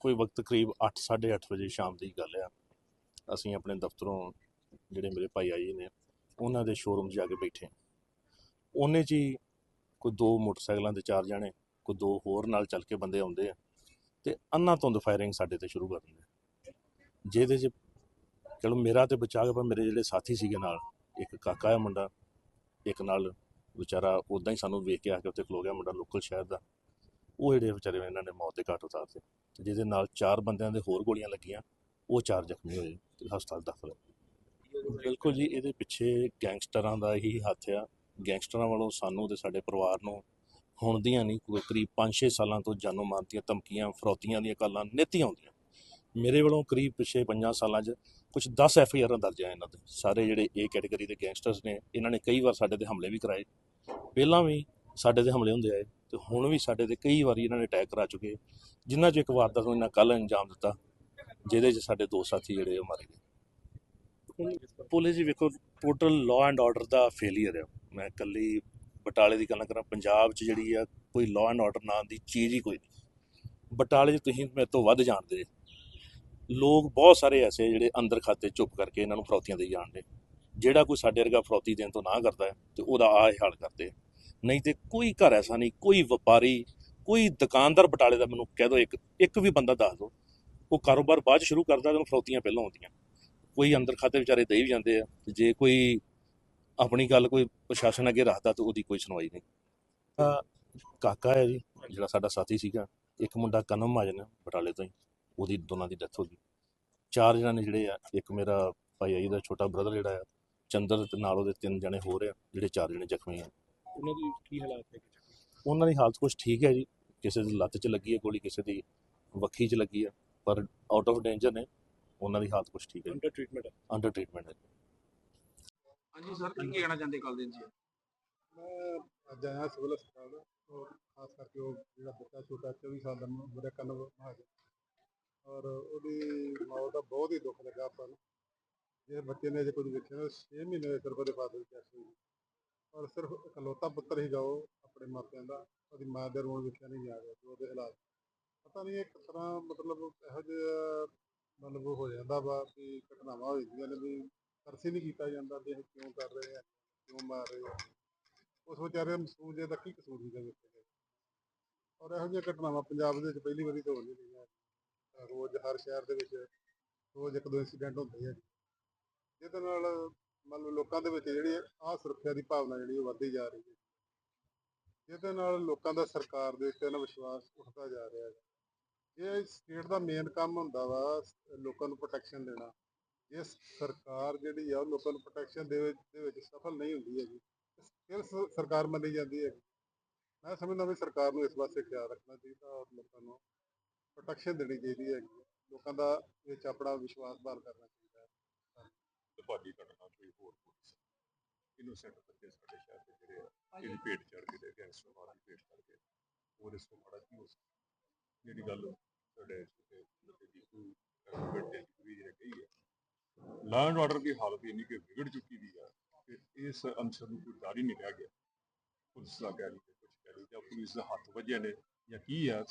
ਕੋਈ ਵਕਤ ਕਰੀਬ 8:30 ਵਜੇ ਸ਼ਾਮ ਦੀ ਗੱਲ ਆ। ਅਸੀਂ ਆਪਣੇ ਦਫ਼ਤਰੋਂ ਜਿਹੜੇ ਮੇਰੇ ਭਾਈ ਆਏ ਨੇ, ਉਹਨਾਂ ਦੇ ਸ਼ੋਰੂਮ 'ਚ ਜਾ ਕੇ ਬੈਠੇ ਉਹਨੇ 'ਚ ਹੀ ਕੋਈ ਦੋ ਮੋਟਰਸਾਈਕਲਾਂ ਦੇ ਚਾਰ ਜਾਣੇ, ਕੋਈ ਦੋ ਹੋਰ ਨਾਲ ਚੱਲ ਕੇ ਬੰਦੇ ਆਉਂਦੇ ਆ ਤੇ ਅੰਨਾ ਧੁੰਦ ਫਾਇਰਿੰਗ ਸਾਡੇ ਤੇ ਸ਼ੁਰੂ ਕਰ ਦਿੰਦੇ ਜਿਹਦੇ 'ਚ ਚਲੋ ਮੇਰਾ ਤੇ ਬਚਾ ਗਿਆ, ਪਰ ਮੇਰੇ ਜਿਹੜੇ ਸਾਥੀ ਸੀਗੇ ਨਾਲ, ਇੱਕ ਕਾਕਾ ਆ ਮੁੰਡਾ, ਇੱਕ ਨਾਲ ਵਿਚਾਰਾ ਉਦਾਂ ਹੀ ਸਾਨੂੰ ਵੇਖ ਕੇ ਆ ਕੇ ਉੱਥੇ ਖਲੋ ਗਿਆ ਮੁੰਡਾ ਲੋਕਲ ਸ਼ਹਿਰ ਦਾ। ਉਹ ਜਿਹੜੇ ਵਿਚਾਰੇ ਇਹਨਾਂ ਨੇ ਮੌਤ ਦੇ ਘਾਟ ਉਤਾਰਤੇ ਤੇ ਜਿਹਦੇ ਨਾਲ ਚਾਰ ਬੰਦਿਆਂ ਦੇ ਹੋਰ ਗੋਲੀਆਂ ਲੱਗੀਆਂ, ਉਹ ਚਾਰ ਜ਼ਖਮੀ ਹੋਏ ਤੇ ਹਸਪਤਾਲ ਦਾਖਲ ਹੈ ਬਿਲਕੁਲ ਜੀ, ਇਹਦੇ ਪਿੱਛੇ ਗੈਂਗਸਟਰਾਂ ਦਾ ਹੀ ਹੱਥ ਆ। ਗੈਂਗਸਟਰਾਂ ਵੱਲੋਂ ਸਾਨੂੰ ਤੇ ਸਾਡੇ ਪਰਿਵਾਰ ਨੂੰ ਹੁਣ ਦੀਆਂ ਨਹੀਂ, ਕੋਈ ਕਰੀਬ 5-6 ਸਾਲਾਂ ਤੋਂ ਜਾਨੋਂ ਮਾਰ ਦੀਆਂ ਧਮਕੀਆਂ, ਫਰੌਤੀਆਂ ਦੀਆਂ ਗੱਲਾਂ ਨਿੱਤ ਹੀ ਆਉਂਦੀਆਂ। ਮੇਰੇ ਵੱਲੋਂ ਕਰੀਬ ਪਿਛੇ 5 ਸਾਲਾਂ 'ਚ ਕੁਝ 10 ਐਫ ਆਈ ਆਰਾਂ ਦਰਜ ਆ ਇਹਨਾਂ ਦੇ। ਸਾਰੇ ਜਿਹੜੇ ਏ ਕੈਟਾਗਰੀ ਦੇ ਗੈਂਗਸਟਰਸ ਨੇ, ਇਹਨਾਂ ਨੇ ਕਈ ਵਾਰ ਸਾਡੇ ਤੇ ਹਮਲੇ ਵੀ ਕਰਾਏ। ਪਹਿਲਾਂ ਵੀ ਸਾਡੇ ਤੇ ਹਮਲੇ ਹੁੰਦੇ ਆਏ। ਤੇ ਹੁਣ ਵੀ ਸਾਡੇ ਤੇ ਕਈ ਵਾਰੀ ਇਹਨਾਂ ਨੇ ਅਟੈਕ ਕਰਾ ਚੁੱਕੇ ਜਿਨ੍ਹਾਂ 'ਚ ਇੱਕ ਵਾਰਦਾਤ ਨੂੰ ਇਹਨਾਂ ਕੱਲ ਅੰਜਾਮ ਦਿੱਤਾ, ਜਿਹਦੇ 'ਚ ਸਾਡੇ ਦੋ ਸਾਥੀ ਜਿਹੜੇ ਉਹ ਮਾਰੇ ਗਏ। ਪੁਲਿਸ ਜੀ ਵੇਖੋ ਟੋਟਲ ਲਾਅ ਐਂਡ ਆਰਡਰ ਦਾ ਫੇਲਿਅਰ ਹੈ ਮੈਂ ਇਕੱਲੀ ਬਟਾਲੇ ਦੀ ਗੱਲ ਕਰਾਂ, ਪੰਜਾਬ 'ਚ ਜਿਹੜੀ ਆ, ਕੋਈ ਲਾਅ ਐਂਡ ਆਰਡਰ ਨਾਂ ਦੀ ਚੀਜ਼ ਹੀ ਕੋਈ ਨਹੀਂ। ਬਟਾਲੇ 'ਚ ਤੁਸੀਂ ਮੇਰੇ ਤੋਂ ਵੱਧ ਜਾਣਦੇ ਲੋਕ ਬਹੁਤ ਸਾਰੇ ਐਸੇ ਜਿਹੜੇ ਅੰਦਰ ਖਾਤੇ ਚੁੱਪ ਕਰਕੇ ਇਹਨਾਂ ਨੂੰ ਫਰੌਤੀਆਂ ਦੇਈ ਜਾਣਦੇ। ਜਿਹੜਾ ਕੋਈ ਸਾਡੇ ਵਰਗਾ ਫਰੌਤੀ ਦੇਣ ਤੋਂ ਨਾ ਕਰਦਾ ਹੈ, ਤੇ ਉਹਦਾ ਆਹ ਹਾਲ ਕਰਦੇ ਨਹੀਂ ਤੇ ਕੋਈ ਘਰ ਐਸਾ ਨਹੀਂ ਕੋਈ ਵਪਾਰੀ ਕੋਈ ਦੁਕਾਨਦਾਰ ਬਟਾਲੇ ਦਾ ਮੈਨੂੰ ਕਹਿ ਦਿਓ ਇੱਕ ਇੱਕ ਵੀ ਬੰਦਾ ਦੱਸ ਦਿਓ ਉਹ ਕਾਰੋਬਾਰ ਬਾਅਦ ਸ਼ੁਰੂ ਕਰਦਾ ਤੇ ਉਹਨੂੰ ਫਰੌਤੀਆਂ ਪਹਿਲਾਂ ਆਉਂਦੀਆਂ। ਕੋਈ ਅੰਦਰ ਖਾਤੇ ਵਿਚਾਰੇ ਦੇ ਵੀ ਜਾਂਦੇ ਆ ਤੇ ਜੇ ਕੋਈ ਆਪਣੀ ਗੱਲ ਕੋਈ ਪ੍ਰਸ਼ਾਸਨ ਅੱਗੇ ਰੱਖਦਾ ਤੇ ਉਹਦੀ ਕੋਈ ਸੁਣਵਾਈ ਨਹੀਂ। ਕਾਕਾ ਹੈ ਜੀ ਜਿਹੜਾ ਸਾਡਾ ਸਾਥੀ ਸੀਗਾ ਇੱਕ ਮੁੰਡਾ ਕਨਮ ਮਾਜਨ ਬਟਾਲੇ ਤੋਂ ਹੀ ਉਹਦੀ ਦੋਨਾਂ ਦੀ ਡੈਥ ਹੋ ਗਈ। ਚਾਰ ਜਣੇ ਨੇ ਜਿਹੜੇ ਆ ਇੱਕ ਮੇਰਾ ਭਾਈ ਆ ਜੀ ਦਾ ਛੋਟਾ ਬ੍ਰਦਰ ਜਿਹੜਾ ਆ ਚੰਦਰ ਤੇ ਨਾਲ ਉਹਦੇ ਤਿੰਨ ਜਣੇ ਹੋਰ ਆ ਜਿਹੜੇ ਚਾਰ ਜਣੇ ਜ਼ਖਮੀ ਆ। ਉਹਨਾਂ ਦੀ ਕੀ ਹਾਲਾਤ ਹੈ ਉਹਨਾਂ ਦੀ ਹਾਲਤ ਕੁਝ ਠੀਕ ਹੈ ਜੀ। ਕਿਸੇ ਦੀ ਲੱਤ 'ਚ ਲੱਗੀ ਹੈ ਗੋਲੀ ਕਿਸੇ ਦੀ ਵੱਖੀ 'ਚ ਲੱਗੀ ਹੈ ਪਰ ਆਊਟ ਆਫ ਡੇਂਜਰ ਨੇ। ਉਹਨਾਂ ਦੀ ਹਾਲਤ ਕੁਝ ਠੀਕ ਹੈ ਅੰਡਰ ਟ੍ਰੀਟਮੈਂਟ ਹੈ। ਅੰਡਰ ਟ੍ਰੀਟਮੈਂਟ ਹੈ ਹਾਂਜੀ ਸਰ ਕੀ ਕਹਿਣਾ ਚਾਹੁੰਦੇ ਕੱਲ ਦਿਨ ਜੀ ਮੈਂ ਅੱਜ ਆਇਆ ਸਿਵਲ ਹਸਪਤਾਲ ਔਰ ਖਾਸ ਕਰਕੇ ਉਹ ਜਿਹੜਾ ਬੱਚਾ ਛੋਟਾ 24 ਸਾਲ ਦਾ ਮੇਰਾ ਕਨਵ ਮਹਾਜਨ ਔਰ ਉਹਦੀ ਮੌਤ ਦਾ ਬਹੁਤ ਹੀ ਦੁੱਖ ਲੱਗਾ ਆਪਾਂ ਨੂੰ। ਜੇ ਬੱਚੇ ਨੇ ਅਜੇ ਕੁਝ ਵੇਖਿਆ 6 ਮਹੀਨੇ ਦੇ ਉਹਦੇ ਫਾਦਰ ਡੈਥ ਹੋਈ। ਔਰ ਸਿਰਫ ਇਕਲੌਤਾ ਪੁੱਤਰ ਹੀ ਉਹ ਆਪਣੇ ਮਾਪਿਆਂ ਦਾ, ਉਹਦੀ ਮਾਂ ਦੇ ਰੋਣ ਵੇਖਿਆ ਨਹੀਂ ਜਾ ਰਿਹਾ ਜੋ ਉਹਦੇ ਹਾਲਾਤ ਪਤਾ ਨਹੀਂ ਇਹ ਕਿਸ ਤਰ੍ਹਾਂ ਮਤਲਬ ਇਹੋ ਜਿਹਾ ਮਤਲਬ ਹੋ ਜਾਂਦਾ ਵਾ ਵੀ ਘਟਨਾਵਾਂ ਹੋ ਜਾਂਦੀਆਂ ਨੇ ਵੀ ਤਰਸ ਹੀ ਨਹੀਂ ਕੀਤਾ ਜਾਂਦਾ ਵੀ ਇਹ ਕਿਉਂ ਕਰ ਰਹੇ ਆ ਕਿਉਂ ਮਾਰ ਰਹੇ ਆ ਉਸ ਵਿਚਾਰੇ ਮਸੂਮ ਜੇ ਦਾ ਕੀ ਕਸੂਰ ਸੀਗਾ ਵੇਖਿਆ ਔਰ ਇਹੋ ਜਿਹੀਆਂ ਘਟਨਾਵਾਂ ਪੰਜਾਬ ਦੇ ਵਿੱਚ ਪਹਿਲੀ ਵਾਰੀ ਤਾਂ ਹੋ ਨਹੀਂ ਰਹੀਆਂ। ਰੋਜ਼ ਹਰ ਸ਼ਹਿਰ ਦੇ ਵਿੱਚ ਰੋਜ਼ ਇੱਕ ਦੋ ਇੰਸੀਡੈਂਟ ਹੁੰਦੇ ਆ। ਜਿਹਦੇ ਨਾਲ ਮੰਨ ਲਓ ਲੋਕਾਂ ਦੇ ਵਿੱਚ ਜਿਹੜੀ ਆ ਸੁਰੱਖਿਆ ਦੀ ਭਾਵਨਾ ਜਿਹੜੀ ਉਹ ਵੱਧਦੀ ਜਾ ਰਹੀ ਹੈ। ਜਿਹਦੇ ਨਾਲ ਲੋਕਾਂ ਦਾ ਸਰਕਾਰ ਦੇ ਉੱਤੇ ਨਾ ਵਿਸ਼ਵਾਸ ਉੱਠਦਾ ਜਾ ਰਿਹਾ ਹੈ। ਇਹ ਸਟੇਟ ਦਾ ਮੇਨ ਕੰਮ ਹੁੰਦਾ ਵਾ ਲੋਕਾਂ ਨੂੰ ਪ੍ਰੋਟੈਕਸ਼ਨ ਦੇਣਾ, ਜੇ ਸਰਕਾਰ ਜਿਹੜੀ ਆ ਉਹ ਲੋਕਾਂ ਨੂੰ ਪ੍ਰੋਟੈਕਸ਼ਨ ਦੇ ਵਿੱਚ ਸਫਲ ਨਹੀਂ ਹੁੰਦੀ ਹੈਗੀ, ਫਿਰ ਸਰਕਾਰ ਮੰਨੀ ਜਾਂਦੀ ਹੈ ਮੈਂ ਸਮਝਦਾ ਵੀ ਸਰਕਾਰ ਨੂੰ ਇਸ ਪਾਸੇ ਖਿਆਲ ਰੱਖਣਾ ਚਾਹੀਦਾ ਔਰ ਲੋਕਾਂ ਨੂੰ ਪ੍ਰੋਟੈਕਸ਼ਨ ਦੇਣੀ ਚਾਹੀਦੀ ਹੈ ਲੋਕਾਂ ਦਾ ਵਿੱਚ ਆਪਣਾ ਵਿਸ਼ਵਾਸ ਬਹਾਲ ਕਰਨਾ ਚਾਹੀਦਾ। ਤੁਹਾਡੀ ਘਟਨਾ ਕੋਈ ਹੋਰ ਪੁਲਿਸ ਇਨੋਸੈਂਟ ਬੱਚੇ ਸਾਡੇ ਸ਼ਹਿਰ ਦੇ ਜਿਹੜੇ ਆ ਇਹਦੀ ਭੇਟ ਚੜ ਕੇ ਤੇ ਗੈਂਗਸਟਰ ਮਾਰ ਦੀ ਭੇਟ ਚੜ ਕੇ। ਹੋਰ ਇਸ ਤੋਂ ਮਾੜਾ ਕੀ ਹੋ ਸਕਦਾ? ਜਿਹੜੀ ਗੱਲ ਸਾਡੇ ਛੋਟੇ ਬੱਚੇ ਦੀ ਕੋਈ ਗਵਰਨਮੈਂਟ ਦੇ ਵੀ ਜਿਹੜੇ ਕਹੀ ਹੈ ਲਾਅ ਐਂਡ ਆਰਡਰ ਦੀ ਹਾਲਤ ਇੰਨੀ ਕਿ ਵਿਗੜ ਚੁੱਕੀ ਦੀ ਆ ਕਿ ਇਸ ਅੰਸਰ ਨੂੰ ਕੋਈ ਡਰ ਹੀ ਨਹੀਂ ਰਹਿ ਗਿਆ। ਪੁਲਿਸ ਦਾ ਕਹਿ ਲਈ ਕੁਝ ਕਹਿ ਲਈ ਜਾਂ ਪੁਲਿਸ ਦੇ ਹੱਥ ਵੱਜੇ ਨੇ ਜਾਂ ਕੀ ਆ